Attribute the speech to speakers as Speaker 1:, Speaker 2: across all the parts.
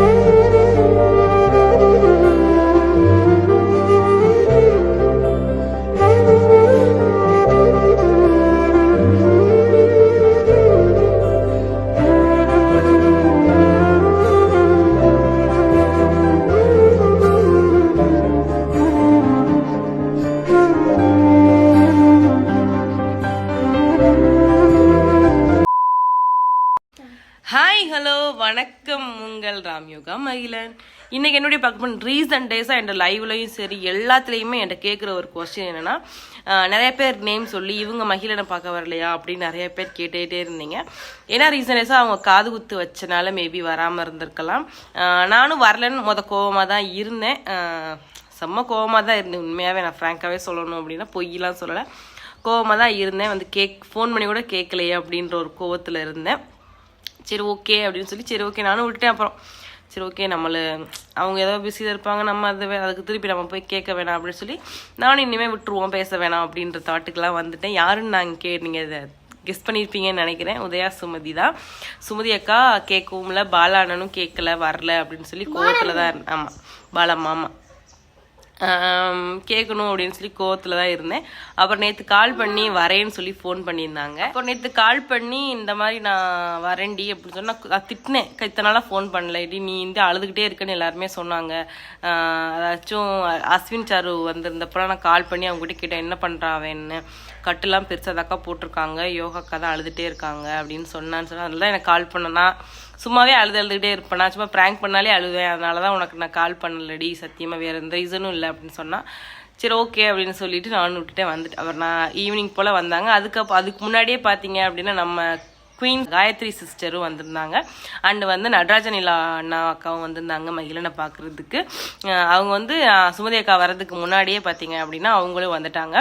Speaker 1: Thank you. Hi hello வணக்கம் உங்கள் ராம்யோகா மகிழன். இன்னைக்கு என்னுடைய பார்க்க போன ரீசன்ட் டேஸாக என் லைவ்லையும் சரி எல்லாத்துலேயுமே என்கிட்ட கேட்குற ஒரு கொஸ்டின் என்னென்னா நிறைய பேர் நேம் சொல்லி இவங்க மகிழனை பார்க்க வரலையா அப்படின்னு நிறைய பேர் கேட்டுகிட்டே இருந்தீங்க. ஏன்னா ரீசன்ட் டேஸாக அவங்க காது குத்து வச்சனால மேபி வராமல் இருந்திருக்கலாம். நானும் வரலன்னு மொதல் கோவமாக தான் இருந்தேன். செம்ம கோவமாக தான் இருந்தேன். உண்மையாகவே நான் ஃப்ராங்காகவே சொல்லணும் அப்படின்னா பொய்யெலாம் சொல்லலை. கோவமாக தான் இருந்தேன். வந்து கேக் ஃபோன் பண்ணி கூட கேட்கலையே அப்படின்ற ஒரு கோவத்தில் இருந்தேன். சரி ஓகே அப்படின்னு சொல்லி சரி ஓகே நானும் விட்டுட்டேன் அப்புறம். சரி ஓகே நம்மள அவங்க ஏதோ பிஸியாக இருப்பாங்க நம்ம அது அதுக்கு திருப்பி நம்ம போய் கேட்க வேணாம் அப்படின்னு சொல்லி நானும் இனிமேல் விட்டுருவோம் பேச வேணாம் அப்படின்ற தாட்டுக்கெலாம் வந்துட்டேன். யாருன்னு நாங்கள் கே நீங்கள் இதை கெஸ் பண்ணியிருப்பீங்கன்னு நினைக்கிறேன். உதயா சுமதி தான். சுமதி அக்கா கேட்கவும்ல பாலா அண்ணனும் கேட்கல வரல அப்படின்னு சொல்லி கோவத்தில் தான் ஆமாம் பாலா மாமா. கேட்கணும் அப்படின்னு சொல்லி கோவத்தில் தான் இருந்தேன். அப்புறம் நேற்று கால் பண்ணி வரேன்னு சொல்லி ஃபோன் பண்ணியிருந்தாங்க. அப்புறம் நேற்று கால் பண்ணி இந்த மாதிரி நான் வரேன்டி அப்படின்னு சொன்னால் திட்டினேன். இத்தனை நாளாக ஃபோன் பண்ணலடி நீ இந்த அழுதுகிட்டே இருக்கேன்னு எல்லாருமே சொன்னாங்க. அதாச்சும் அஸ்வின் சாரு வந்திருந்தப்பறம் நான் கால் பண்ணி அவங்ககிட்ட கேட்டேன் என்ன பண்ணுறான் அவன்னு கட்டுலாம் பெருசாதாக்கா போட்டிருக்காங்க யோகாக்கா தான் அழுதுகிட்டே இருக்காங்க அப்படின்னு சொன்னான்னு சொன்னால் அதனால தான் எனக்கு கால் பண்ணனா சும்மாவே அழுது அழுதுகிட்டே இருப்பேன். நான் சும்மா ப்ராங்க் பண்ணாலே அழுவேன். அதனால தான் உனக்கு நான் கால் பண்ணலடி. சத்தியமாக வேறு எந்த ரீசனும் இல்லை அப்படின்னு சொன்னால் சரி ஓகே அப்படின்னு சொல்லிட்டு நானும் விட்டுட்டே வந்துட்டு அவர் நான் ஈவினிங் போல் வந்தாங்க. அதுக்கப்புறம் அதுக்கு முன்னாடியே பார்த்தீங்க அப்படின்னா நம்ம குயின் காயத்ரி சிஸ்டரும் வந்திருந்தாங்க. அண்டு வந்து நடராஜன் இல்லா அண்ணா அக்காவும் வந்திருந்தாங்க மகிழனை பார்க்குறதுக்கு அவங்க வந்து சுமதி அக்கா வர்றதுக்கு முன்னாடியே பார்த்தீங்க அப்படின்னா அவங்களும் வந்துட்டாங்க.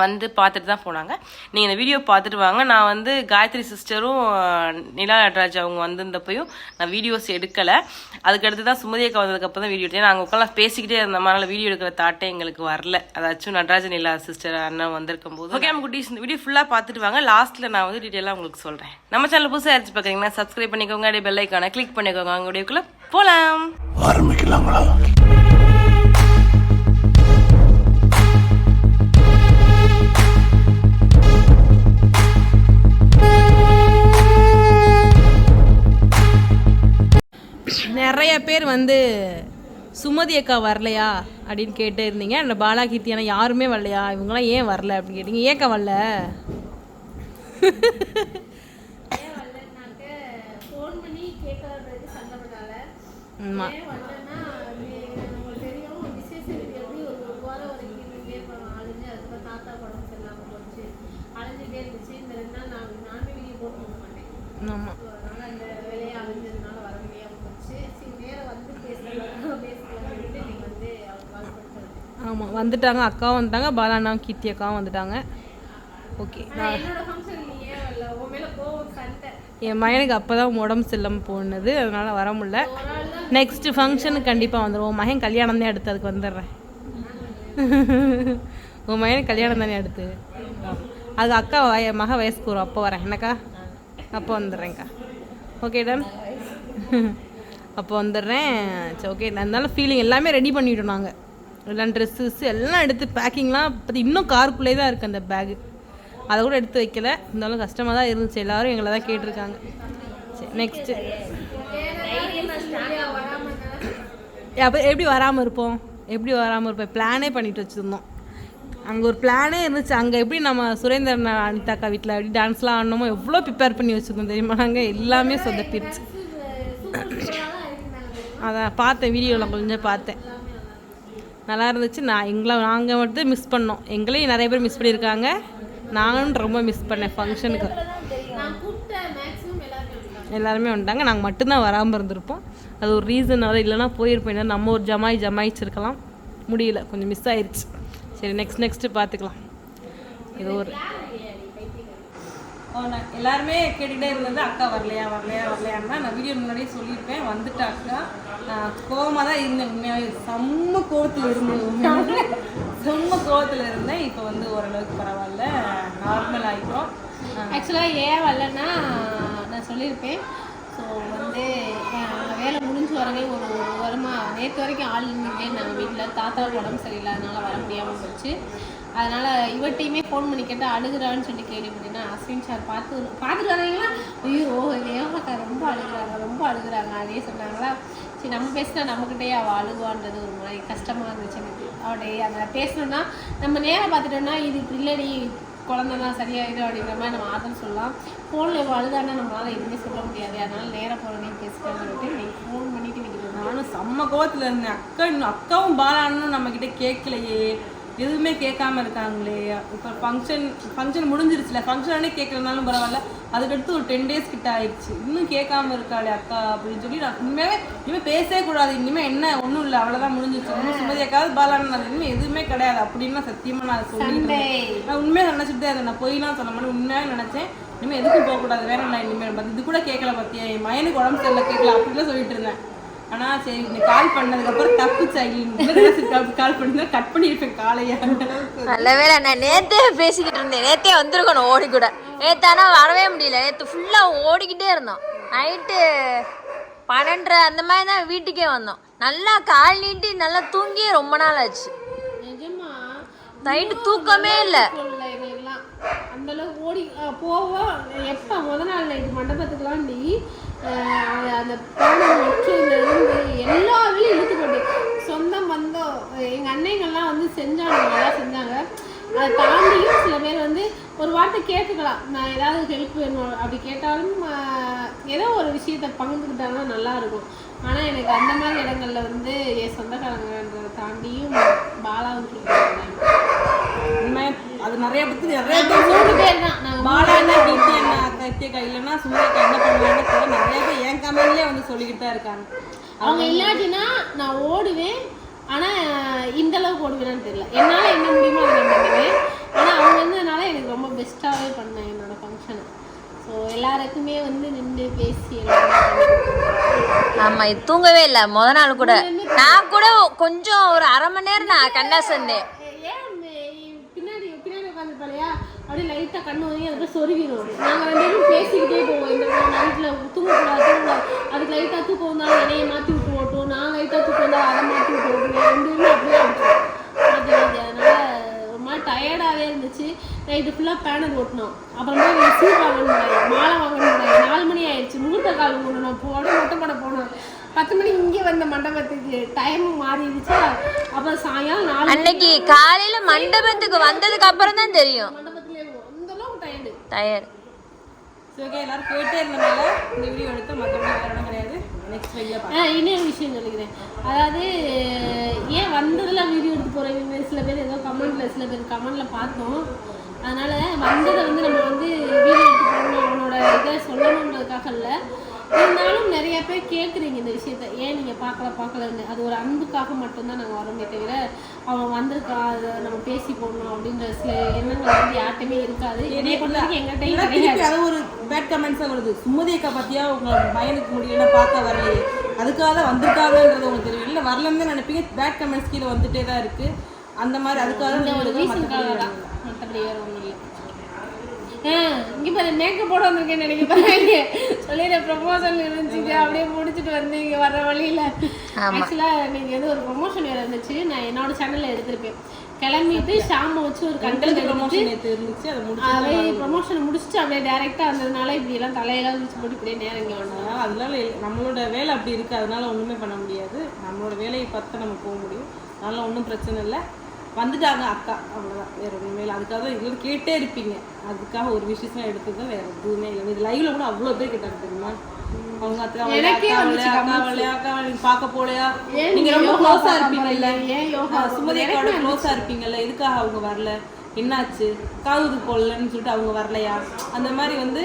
Speaker 1: வந்து பார்த்துட்டு தான் போனாங்க. நீங்கள் இந்த வீடியோ பார்த்துட்டு வாங்க. நான் வந்து காயத்ரி சிஸ்டரும் நிலா நடராஜ் அவங்க வந்திருந்தப்பையும் நான் வீடியோஸ் எடுக்கலை. அதுக்கடுத்து தான் சுமதி அக்கா வந்ததுக்கப்புறம் தான் வீடியோ எடுத்தேன். நாங்கள் உட்காந்து பேசிக்கிட்டே இருந்த மாதிரி வீடியோ எடுக்கிற தாட்டே எங்களுக்கு வரல. அதாச்சும் நடராஜ நிலா சிஸ்டர் அண்ணன் வந்திருக்கும் போது. ஓகே நம்ம குட்டீஸ் இந்த வீடியோ ஃபுல்லாக பார்த்துட்டு வாங்க. லாஸ்ட்டில் நான் வந்து டீட்டெயிலாக உங்களுக்கு சொல்கிறேன் நம்ம சேனல் புதுசாக அடிச்சு பார்க்குறீங்கன்னா சப்ஸ்கிரைப் பண்ணிக்கோங்க. அப்படியே பெல் கிளிக் பண்ணிக்கோங்க. அவங்க போகலாம்
Speaker 2: ஆரம்பிக்கலாங்களா?
Speaker 3: நிறைய பேர் வந்து சுமதி அக்கா வரலையா? அப்படின்னு கேட்டு இருந்தீங்க. அந்த பாலா கீர்த்தி ஆனால் யாருமே வரலையா? இவங்களாம் ஏன் வரல அப்படின்னு கேட்டீங்க. ஏக்கா வரல? ஆமாம் ஆமாம் வந்துட்டாங்க அக்காவும் வந்துட்டாங்க பாலா அண்ணாவும் கீர்த்தி அக்காவும் வந்துட்டாங்க. ஓகே என் மகனுக்கு அப்போ தான் உடம்பு சரியில்லாமல் போனது. அதனால் வர முடியல. நெக்ஸ்ட் ஃபங்க்ஷனுக்கு கண்டிப்பாக வந்துடுவோம் மகன் கல்யாணம் தான் அடுத்து அதுக்கு வந்துடுறேன். உன் மகனுக்கு கல்யாணம் தானே அடுத்து. அது அக்கா வய மக வயசுக்கு வரும். அப்போ வரேன். என்னக்கா? அப்போ வந்துடுறேன்க்கா. ஓகே டன் அப்போ வந்துடுறேன். சரி ஓகே அதனால ஃபீலிங் எல்லாமே ரெடி பண்ணிட்டோம் நாங்கள் எல்லாம் ட்ரெஸ்ஸஸ் எல்லாம் எடுத்து பேக்கிங்லாம் பற்றி இன்னும் காருக்குள்ளே தான் இருக்குது அந்த பேகு அதை கூட எடுத்து வைக்கல. இருந்தாலும் கஷ்டமாக தான் இருந்துச்சு. எல்லோரும் எங்களை தான் கேட்டிருக்காங்க. சரி நெக்ஸ்ட்டு அப்போ எப்படி வராமல் இருப்போம்? எப்படி வராமல் இருப்போம்? பிளானே பண்ணிட்டு வச்சுருந்தோம். அங்கே ஒரு பிளானே இருந்துச்சு. அங்கே எப்படி நம்ம சுரேந்திரன் அனிதாக்கா வீட்டில் எப்படி டான்ஸ்லாம் ஆடணுமோ எவ்வளோ ப்ரிப்பேர் பண்ணி வச்சுருந்தோம் தெரியுமா? நாங்கள் எல்லாமே சொதப்பிடுச்சு. அதான் பார்த்தேன் வீடியோவில் கொஞ்சம் பார்த்தேன். நல்லா இருந்துச்சு நான் எங்களை நாங்கள் மட்டும் மிஸ் பண்ணோம். எங்களையும் நிறைய பேர் மிஸ் பண்ணியிருக்காங்க. நானும் ரொம்ப மிஸ் பண்ணேன் ஃபங்க்ஷனுக்கு எல்லாருமே வந்துட்டாங்க. நாங்கள் மட்டும்தான் வராமல் இருந்திருப்போம். அது ஒரு ரீசன் இல்லைனா போயிருப்போம். நம்ம ஒரு ஜமாய் ஜமாயிச்சிருக்கலாம். முடியல. கொஞ்சம் மிஸ் ஆயிடுச்சு சரி நெக்ஸ்ட் நெக்ஸ்ட்டு பார்த்துக்கலாம் இது ஒரு எல்லாருமே கேட்டுகிட்டே இருந்தது அக்கா வரலையா வரலையா வரலையான்னா நான் வீடியோ முன்னாடியே சொல்லியிருப்பேன். வந்துட்டா அக்கா. நான் கோவமாக தான் இருந்தேன் உண்மையாகவே செம்ம கோவத்தில் இருந்தேன் உண்மையாகவே செம்ம கோவத்தில் இருந்தேன். இப்போ வந்து ஓரளவுக்கு பரவாயில்ல. நார்மல் ஆகிட்டோம்
Speaker 4: ஆக்சுவலாக ஏன் வரலன்னா நான் சொல்லியிருப்பேன். ஸோ வந்து வேலை முடிஞ்சு வரவே ஒரு ஒரு நேற்று வரைக்கும் ஆள் இருந்துகிட்டே நாங்கள் வீட்டில் தாத்தாவுக்கு உடம்பு சரியில்லை அதனால் வர முடியாமல் போச்சு. அதனால இவட்டையுமே ஃபோன் பண்ணி கேட்டால் அழுகுறான்னு சொல்லி கேள்விப்பட்டேன்னா அஸ்வின் சார் பார்த்து பார்த்துட்டு ஐயோ யோகாக்கா ரொம்ப அழுகுறாங்க ரொம்ப அழுகுறாங்க. அதே சொன்னாங்களா? சரி நம்ம பேசினா நம்மக்கிட்டே அவள் அழுகுவான்றது ஒரு மாதிரி கஷ்டமாக இருந்துச்சு எனக்கு. அவடைய அதை பேசணும்னா நம்ம நேரம் பார்த்துட்டோம்னா இது பிள்ளடி இல்லடி சரியாயிடும் அப்படிங்கிற மாதிரி நம்ம ஆதரவு சொல்லலாம். ஃபோனில் இவ்வளோ அழுதானா நம்மளால் எதுவுமே சொல்ல முடியாது. அதனால் நேரம் போகிறதையும் பேசுகிறேன் சொல்லிட்டு நீங்கள் ஃபோன் பண்ணிட்டு நீங்கள்
Speaker 5: நானும் செம்ம கோவத்தில் இருந்தேன். அக்கா இன்னும் அக்காவும் பாலானும் நம்மக்கிட்ட கேட்கலையே. எதுவுமே கேட்காம இருக்காங்களே. இப்போ ஃபங்க்ஷன் ஃபங்க்ஷன் முடிஞ்சிருச்சுல. ஃபங்க்ஷனே கேட்கலனாலும் பரவாயில்ல. அதுக்கடுத்து ஒரு டென் டேஸ் கிட்ட ஆயிடுச்சு. இன்னும் கேட்காம இருக்காளே அக்கா அப்படின்னு சொல்லி நான் உண்மையாவே இனிமேல் பேசவே கூடாது. இனிமேல் என்ன ஒன்றும் இல்லை. அவ்வளோதான் முடிஞ்சிருச்சு. ஒன்றும் சுமதி அக்காவது பாலான்னு நான் இனிமேல் எதுவுமே கிடையாது. அப்படின்னு சத்தியமா நான் சொல்லிட்டேன் நான் உண்மையாக நினச்சிட்டு இருந்தேன். நான் பொய்லாம் சொல்ல மாட்டேன். உண்மையாக நினச்சேன். இனிமேல் எதுக்கும் போகக்கூடாது. வேற நான் இனிமேல். பட் இது கூட கேட்கல பார்த்தியா என் மயனுக்கு உடம்பு சரியில்லை. கேட்கல. அப்படிலாம் சொல்லிட்டு இருந்தேன். ஆனா சரி நீ கால் பண்ணதுக்கப்புறம் தப்பு சைலண்ட் கால் பண்ணி கட் பண்ணியிருப்பேன் காலையா
Speaker 6: நல்ல நான் நேத்தே பேசிக்கிட்டு இருந்தேன். நேத்தே வந்திருக்கணும் ஓடி கூட. ஆனா வரவே முடியல. நேத்து ஃபுல்லா ஓடிக்கிட்டே இருந்தோம். நைட்டு பன்னெண்டரை அந்த மாதிரி தான் வீட்டுக்கே வந்தோம். நல்லா கால் நீட்டி நல்லா தூங்கி ரொம்ப நாள் ஆச்சு. நைட்டு தூக்கமே இல்லை.
Speaker 4: அந்த அளவுக்கு ஓடி போவோம் எப்போ? முத நாள் நைட்டு மண்டபத்துக்குலாம் நீ அந்த பானை வச்சதுலேருந்து எல்லா வேலையும் இழுத்து போட்டு. சொந்தம் பந்தம் எங்கள் அன்னைங்கள்லாம் வந்து செஞ்சாங்க நல்லா செஞ்சாங்க. அதை தாண்டியும் சில பேர் வந்து ஒரு வார்த்தை கேட்டுக்கலாம். நான் ஏதாவது ஹெல்ப் வேணும்? அப்படி கேட்டாலும் ஏதோ ஒரு விஷயத்த பகிர்ந்துக்கிட்டாங்கன்னா நல்லா இருக்கும். ஆனால் எனக்கு அந்த மாதிரி இடங்களில் வந்து என் சொந்தக்காரங்கன்றதை தாண்டியும் பாலாவும் கேட்குறாங்க
Speaker 5: அது நிறைய பத்தி நிறைய பேர்
Speaker 4: மூணு பேர் தான்.
Speaker 5: பாலா என்ன கீர்த்தி என்ன கத்தியக்கா இல்லைன்னா சுமதி அக்கா என்ன பண்ணுவாங்கன்னு தெரியல நிறைய பேர் என் கமெண்ட்லேயே வந்து சொல்லிக்கிட்டு தான் இருக்காங்க.
Speaker 4: அவங்க இல்லாட்டினா நான் ஓடுவேன் ஆனால் இந்த அளவுக்கு ஓடுவேனான்னு தெரியல. என்னால் என்ன முடியுமோ அதை நான் பண்ணுவேன். ஆனால் அவங்க இருந்ததுனால எனக்கு ரொம்ப பெஸ்ட்டாகவே பண்ணேன் என்னோட ஃபங்க்ஷனை ஸோ எல்லாருக்குமே வந்து நின்று பேசி.
Speaker 6: ஆமா இது தூங்கவே இல்லை. முத நாள் கூட. நான் கூட கொஞ்சம் ஒரு அரை மணி நேரம் நான் கண்டா சொன்னேன்
Speaker 4: ஏன் மே- பின்னாடி இல்லையா அப்படியே லைட்டாக கண்ணு வாங்கி அதுக்கு சொருவிடும் நாங்கள் ரெண்டு பேரும் பேசிக்கிட்டே போவோம். இந்த நைட்டில் தூங்கக்கூடாது தூங்கக்கூடாது. அதுக்கு லைட்டாக தூக்கம் வந்தாலும் என்னையை மாற்றி விட்டு ஓட்டும் நான் லைட்டாக தூக்கம் வந்தால் அதை மாற்றி விட்டு ஓட்டுவோம் ரெண்டு பேரும் அப்படியே அடிச்சோம் அது அதனால் ஒரு மாதிரி டயர்டாகவே இருந்துச்சு. நைட்டு ஃபுல்லாக பேனர் ஓட்டினோம். அப்புறமா எங்களுக்கு சீ வாங்கணும் மாலை வாங்கணும் நாலு மணி ஆயிடுச்சு. முகூர்த்த கால் போடணும். போட மொட்டை போட போனோம் பத்து மணிக்கு இங்கே வந்த மண்டபத்துக்கு டைம் மாறிடுச்சா? அப்புறம் சாயங்காலம் நாலு
Speaker 6: அன்னைக்கு காலையில மண்டபத்துக்கு வந்ததுக்கு அப்புறம் தான் தெரியும்.
Speaker 4: மண்டபத்திலே அந்த அளவுக்கு டயர்டு
Speaker 6: டயர்
Speaker 5: சரி ஓகே எல்லாரும் கேட்டே இருந்தனால இந்த வீடியோ எடுத்து மற்றபடி வேற இடம் கிடையாது. நெக்ஸ்ட் வீடியோ
Speaker 4: ஆ இன்னொரு விஷயம் சொல்லிக்கிறேன். அதாவது ஏன் வந்ததில் வீடியோ எடுத்து போகிறவங்க சில பேர் ஏதோ கமெண்ட்ல சில பேர் கமெண்ட்ல பார்த்தோம். அதனால வந்ததை வந்து நம்ம வந்து வீடியோ எடுத்து போடணும். அவனோட இதை சொல்லணுன்றதுக்காக இல்லை. இருந்தாலும் நிறைய பேர் கேட்குறீங்க இந்த விஷயத்த. ஏன் நீங்கள் பார்க்கல பார்க்கலன்னு. அது ஒரு அன்புக்காக மட்டும்தான் நாங்கள் வரோமே தவிர அவன் வந்திருக்கா அதை நம்ம பேசி போடணும் அப்படின்ற சில எண்ணங்கள் வந்து யார்கிட்டயுமே இருக்காது. என்னைய பொறுத்த வரைக்கும் எங்கள்கிட்டயும்
Speaker 5: ஏன்னா
Speaker 4: கிடையாது.
Speaker 5: அது ஒரு பேட் கமெண்ட்ஸாக வருது. சுமதி அக்கா பத்தியா உங்க பையனுக்கு முடியல பார்க்க வரலையே? அதுக்காக தான் வந்திருக்காங்கன்றது உங்களுக்கு தெரியும். இல்லை வரலன்னு தான் நினைப்பீங்க. பேட் கமெண்ட்ஸ் கீழே வந்துட்டே தான் இருக்கு. அந்த மாதிரி அதுக்காக
Speaker 4: மற்றபடி வேற ஒன்றும் இல்லை. இங்கே பாரு மேக்கப் போட வந்திருக்கேன்னு நினைக்க பாருங்க. சொல்லிடுற ப்ரொமோஷன் இருந்துச்சு அப்படியே முடிச்சுட்டு வந்து இங்கே வர வழியில். ஆக்சுவலாக நீங்கள் எது ஒரு ப்ரொமோஷன் வேறு இருந்துச்சு நான் என்னோட சேனலில் எடுத்திருப்பேன். கிளம்பிட்டு ஷாம்பு வச்சு ஒரு எடுத்து
Speaker 5: ப்ரொமோஷன் இருந்துச்சு அதை
Speaker 4: ப்ரொமோஷன் முடிச்சுட்டு அப்படியே டேரெக்டாக வந்ததுனால இப்படி எல்லாம் தலையெல்லாம் வச்சு போட்டு இப்படியே நேரம் இங்கே வந்தோம்.
Speaker 5: அதனால நம்மளோட வேலை அப்படி இருக்கு அதனால ஒண்ணுமே பண்ண முடியாது. நம்மளோட வேலையை பார்த்து நம்ம போக முடியும். அதனால ஒன்றும் பிரச்சனை இல்லை. வந்துட்டாங்க அக்கா அவ்வளோதான் வேற ஒன்றுமே இல்லை. அதுக்காக தான் இவ்வளோ கேட்டே இருப்பீங்க. அதுக்காக ஒரு விஷயம் எடுத்தது வேற எதுவுமே இல்லை. இது லைவ்ல கூட அவ்வளோ பேர் கேட்டாங்க தெரியுமா? அவங்க அக்கா
Speaker 4: எனக்கே
Speaker 5: அக்கா வரலையா, அக்கா வரலையா, அக்கா வரலையா, நீங்க பார்க்க போலையா?
Speaker 4: ஏன்
Speaker 5: நீங்க
Speaker 4: நீங்க
Speaker 5: ரொம்ப
Speaker 4: யோகா
Speaker 5: க்ளோஸா
Speaker 4: பார்க்க
Speaker 5: இருப்பீங்கல்ல. சுமதி அக்காவோட எதுக்காக அவங்க வரல? என்னாச்சு? காது போடலன்னு சொல்லிட்டு அவங்க வரலையா? அந்த மாதிரி வந்து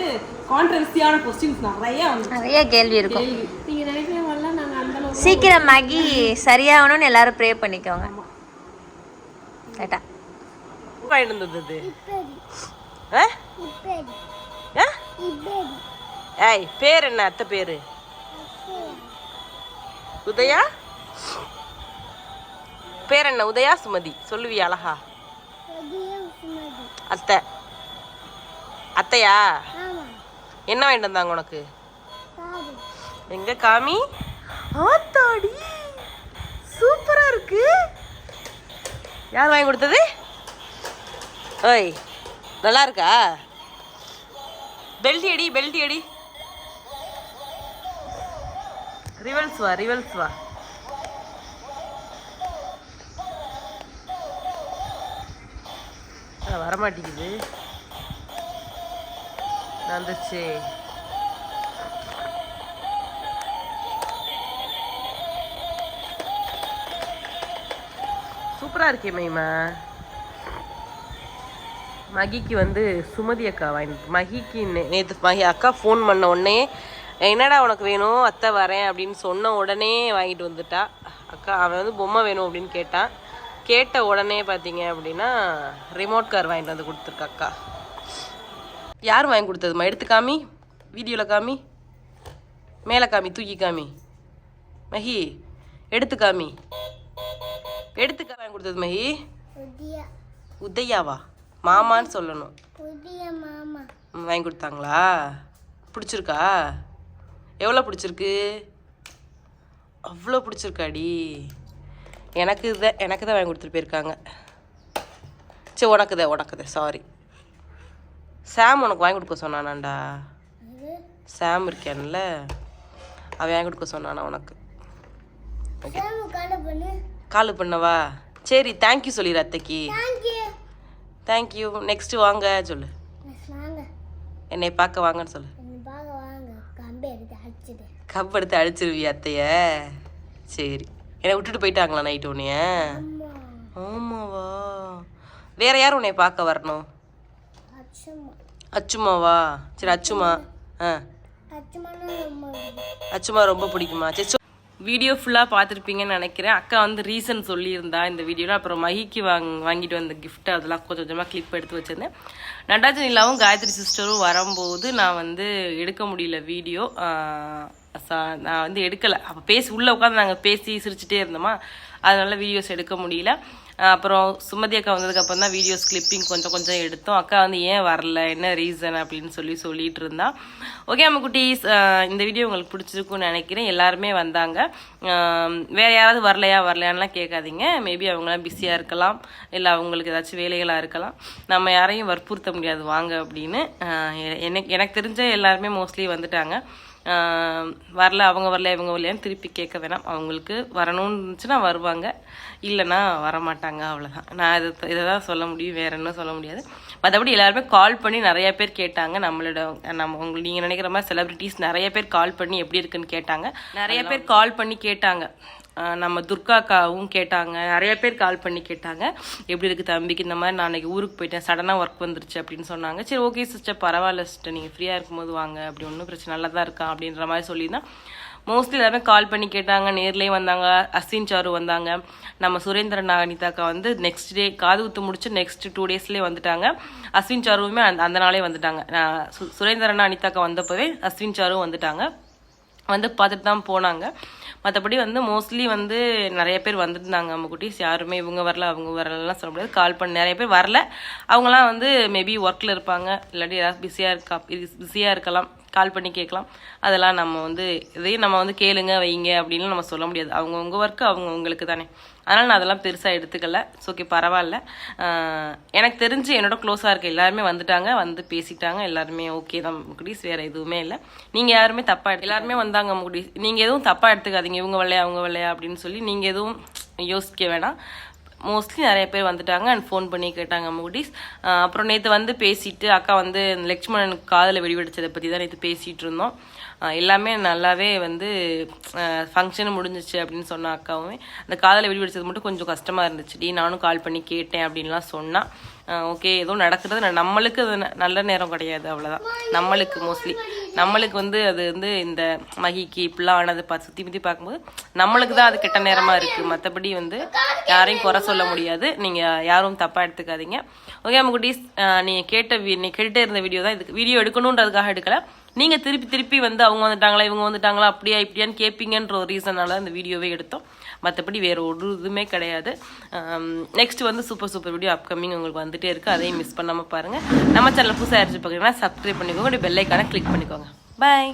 Speaker 5: கான்ட்ரவர்சியான கொஸ்டின்ஸ் நிறைய வந்து
Speaker 6: நிறைய கேள்வி இருக்கும்.
Speaker 5: கேள்வி.
Speaker 4: நீங்கள் நினைக்கிற மாதிரிலாம் நாங்கள் அந்த அளவுக்கு
Speaker 6: சீக்கிரம் மகி சரியாகணும்னு எல்லாரும் ப்ரே பண்ணிக்கோங்க. ரைட்டா
Speaker 1: வாங்கிட்டு வந்தது அது ஆ? ஆ? ஏய் பேர் என்ன அத்தை பேரு? உதயா? பேர் என்ன உதயா சுமதி? சொல்லுவியா அழகா? அத்தை. அத்தையா? என்ன வாங்கிட்டு வந்தாங்க உனக்கு? எங்க காமி? ஆத்தாடி. சூப்பரா இருக்கு. யார் வாங்கி கொடுத்தது? ஓய் நல்லா இருக்கா பெல்டி அடி பெல்டி அடி ரிவல்ஸ் வா ரிவல்ஸ் வா. வரமாட்டேங்குது நடந்துச்சு சூப்பராக இருக்கே மைமா மகிக்கு வந்து சுமதி அக்கா வாங்கி மகிக்கு நேற்று மகி அக்கா ஃபோன் பண்ண உடனே என்னடா உனக்கு வேணும்? அத்தை வரேன் அப்படின்னு சொன்ன உடனே வாங்கிட்டு வந்துட்டா. அக்கா அவன் வந்து பொம்மை வேணும் அப்படின்னு கேட்டான் கேட்ட உடனே பார்த்தீங்க அப்படின்னா ரிமோட் கார் வாங்கிட்டு வந்து கொடுத்துருக்கா அக்கா. யார் வாங்கி கொடுத்ததுமா எடுத்து காமி. வீடியோவில் காமி. மேலே காமி தூக்கி காமி. மஹி எடுத்து காமி. எடுத்து கா- வாங்கி கொடுத்தது மஹி உதயாவா? மாமான்னு சொல்லணும். வாங்கி கொடுத்தாங்களா? பிடிச்சிருக்கா? எவ்வளோ பிடிச்சிருக்கு? அவ்வளோ பிடிச்சிருக்காடி. எனக்கு இதான் எனக்கு தான் வாங்கி கொடுத்துட்டு போயிருக்காங்க. சரி உனக்கு தான் உனக்கு தான் சாரி சாம் உனக்கு வாங்கி கொடுக்க சொன்னானாண்டா. சாம் இருக்கேன்ல அவன் வாங்கி கொடுக்க சொன்னானா உனக்கு. ஓகே கால் பண்ணவா? சரி தேங்க்யூ சொல்லிடு அத்தைக்கு. தேங்க்யூ நெக்ஸ்ட் வாங்க சொல்லு. என்னை பார்க்க வாங்கன்னு சொல்லு. கப் எடுத்து அடிச்சிருவியா அத்தைய? சரி. என்னை விட்டுட்டு போயிட்டாங்களா நைட்டு உன்னைய? ஆமாவா? வேற யார் உன்னை பார்க்க வரணும்? அச்சுமாவா? சரி அச்சுமா. ஆ. அச்சுமா ரொம்ப பிடிக்குமா? சரி வீடியோ ஃபுல்லாக பார்த்துருப்பீங்கன்னு நினைக்கிறேன். அக்கா வந்து ரீசன் சொல்லியிருந்தா இந்த வீடியோவில் அப்புறம் மகிக்கு வாங் வாங்கிட்டு வந்த கிஃப்ட் அதெல்லாம் கொஞ்சம் கொஞ்சமாக கிளிப் எடுத்து வச்சிருந்தேன். நடராஜன் இல்லாவும் காயத்ரி சிஸ்டரும் வரும்போது நான் வந்து எடுக்க முடியல வீடியோ. நான் வந்து எடுக்கலை. அப்போ பேசி உள்ளே உட்காந்து நாங்கள் பேசி சிரிச்சுட்டே இருந்தோமா? அதனால வீடியோஸ் எடுக்க முடியல. அப்புறம் சுமதி அக்கா வந்ததுக்கு அப்புறம் தான் வீடியோஸ் கிளிப்பிங் கொஞ்சம் கொஞ்சம் எடுத்தோம். அக்கா வந்து ஏன் வரல? என்ன ரீசன் அப்படின்னு சொல்லி சொல்லிட்டு இருந்தா. ஓகே நம்ம குட்டீஸ் இந்த வீடியோ உங்களுக்கு பிடிச்சிருக்கும்னு நினைக்கிறேன். எல்லாருமே வந்தாங்க. வேறு வேற யாராவது வரலையா வரலையான்லாம் கேட்காதீங்க. மேபி அவங்களாம் பிஸியாக இருக்கலாம். இல்லை அவங்களுக்கு ஏதாச்சும் வேலைகளாக இருக்கலாம். நம்ம யாரையும் வற்புறுத்த முடியாது. வாங்க அப்படின்னு எனக்கு எனக்கு தெரிஞ்ச எல்லாருமே மோஸ்ட்லி வந்துட்டாங்க. வரல அவங்க வரல இவங்க வரலையான்னு திருப்பி கேட்க வேணாம். அவங்களுக்கு வரணும்னு இருந்துச்சுன்னா வருவாங்க. இல்லைன்னா வரமாட்டாங்க அவ்வளோதான் நான் இது இதை தான் சொல்ல முடியும் வேற என்ன சொல்ல முடியாது. மற்றபடி எல்லாருமே கால் பண்ணி நிறைய பேர் கேட்டாங்க. நம்மளோட நம்ம உங்களுக்கு நீங்கள் நினைக்கிற மாதிரி செலிபிரிட்டிஸ் நிறைய பேர் கால் பண்ணி எப்படி இருக்குன்னு கேட்டாங்க. நிறைய பேர் கால் பண்ணி கேட்டாங்க. நம்ம துர்காக்காவும் கேட்டாங்க. நிறைய பேர் கால் பண்ணி கேட்டாங்க. எப்படி இருக்கு தம்பிக்கு? இந்த மாதிரி நான் அன்னைக்கு ஊருக்கு போயிட்டேன். சடனாக ஒர்க் வந்துருச்சு அப்படின்னு சொன்னாங்க. சரி ஓகே சிஸ்டர் பரவாயில்ல சிஸ்டர் நீங்கள் ஃப்ரீயாக இருக்கும்போது வாங்க. அப்படி ஒன்றும் பிரச்சனை நல்லா தான் இருக்கா? அப்படின்ற மாதிரி சொல்லியிருந்தேன் மோஸ்ட்லி எல்லாருமே கால் பண்ணி கேட்டாங்க. நேர்லேயே வந்தாங்க. அஸ்வின் சாரு வந்தாங்க. நம்ம சுரேந்திரன் அனிதாக்கா வந்து நெக்ஸ்ட் டே காது ஊத்து முடிச்சு நெக்ஸ்ட் டூ டேஸ்லேயே வந்துட்டாங்க. அஸ்வின் சாருவுமே அந்த அந்த நாளே வந்துட்டாங்க. நான் சுரேந்திரன் அனிதாக்கா வந்தப்பவே அஸ்வின் சாரும் வந்துட்டாங்க. வந்து பார்த்துட்டு தான் போனாங்க. மற்றபடி வந்து மோஸ்ட்லி வந்து நிறைய பேர் வந்திருந்தாங்க நம்ம குட்டீஸ். யாருமே இவங்க வரல அவங்க வரலாம் சொல்ல முடியாது. கால் பண்ண நிறைய பேர் வரல. அவங்களாம் வந்து மேபி ஒர்க்கில் இருப்பாங்க. இல்லாட்டி யாராவது பிஸியாக இருக்கா பிஸியாக இருக்கலாம். கால் பண்ணி கேட்கலாம். அதெல்லாம் நம்ம வந்து இதையும் நம்ம வந்து கேளுங்க வைங்க அப்படின்னு நம்ம சொல்ல முடியாது. அவங்கவுங்க ஒர்க்கு அவங்க உங்களுக்கு தானே. அதனால் நான் அதெல்லாம் பெருசாக எடுத்துக்கல. ஓகே பரவாயில்ல. எனக்கு தெரிஞ்சு என்னோட க்ளோஸாக இருக்க எல்லாருமே வந்துட்டாங்க வந்து பேசிட்டாங்க. எல்லாருமே ஓகே தான் முக்குடிஸ் வேறு எதுவுமே இல்லை. நீங்கள் யாருமே தப்பாக எடுத்து எல்லாருமே வந்தாங்க முக்குடிஸ் நீங்கள் எதுவும் தப்பாக எடுத்துக்காதீங்க. இவங்க வரலையா அவங்க வரலையா அப்படின்னு சொல்லி நீங்கள் எதுவும் யோசிக்க வேணாம். மோஸ்ட்லி நிறைய பேர் வந்துட்டாங்க அண்ட் ஃபோன் பண்ணி கேட்டாங்க மூடிஸ் அப்புறம் நேற்று வந்து பேசிட்டு அக்கா வந்து லக்ஷ்மணனுக்கு காதில் வெடிவெடிச்சதை பற்றி தான் நேற்று பேசிகிட்டு இருந்தோம். எல்லாமே நல்லாவே வந்து ஃபங்க்ஷன் முடிஞ்சிச்சு அப்படின்னு சொன்ன அக்காவுமே அந்த காதில் வெடி வெடிச்சது மட்டும் கொஞ்சம் கஷ்டமாக இருந்துச்சு. டி நானும் கால் பண்ணி கேட்டேன் அப்படின்லாம் சொன்னால் ஓகே ஏதோ நடக்கிறது நம்மளுக்கு அது ந- நல்ல நேரம் கிடையாது அவ்வளோதான் நம்மளுக்கு மோஸ்ட்லி நம்மளுக்கு வந்து அது வந்து இந்த மகிக்கு இப்படிலாம் ஆனது பா சுற்றி முற்றி பார்க்கும்போது நம்மளுக்கு தான் அது கெட்ட நேரமாக இருக்குது மற்றபடி வந்து யாரையும் குறை சொல்ல முடியாது. நீங்கள் யாரும் தப்பாக எடுத்துக்காதீங்க. ஓகே நம்ம குட்டீஸ் நீங்கள் கேட்ட வீ- நீ கேட்டுட்டே இருந்த வீடியோ தான் இதுக்கு வீடியோ எடுக்கணுன்றதுக்காக எடுக்கலை. நீங்கள் திருப்பி திருப்பி வந்து அவங்க வந்துட்டாங்களா இவங்க வந்துட்டாங்களா அப்படியா இப்படியான்னு கேட்பீங்கன்ற ஒரு ரீசனால அந்த வீடியோவே எடுத்தோம். மற்றபடி வேறு ஒரு இதுவுமே கிடையாது. நெக்ஸ்ட் வந்து சூப்பர் சூப்பர் வீடியோ அப்கமிங் உங்களுக்கு வந்துட்டே இருக்குது அதையும் மிஸ் பண்ணாமல் பாருங்கள் நம்ம சேனல் புதுசாக அரிச்சு பார்க்குறீங்கன்னா சப்ஸ்கிரைப் பண்ணிக்கோங்க. பெல் ஐக்கானை கிளிக் பண்ணிக்கோங்க. பாய்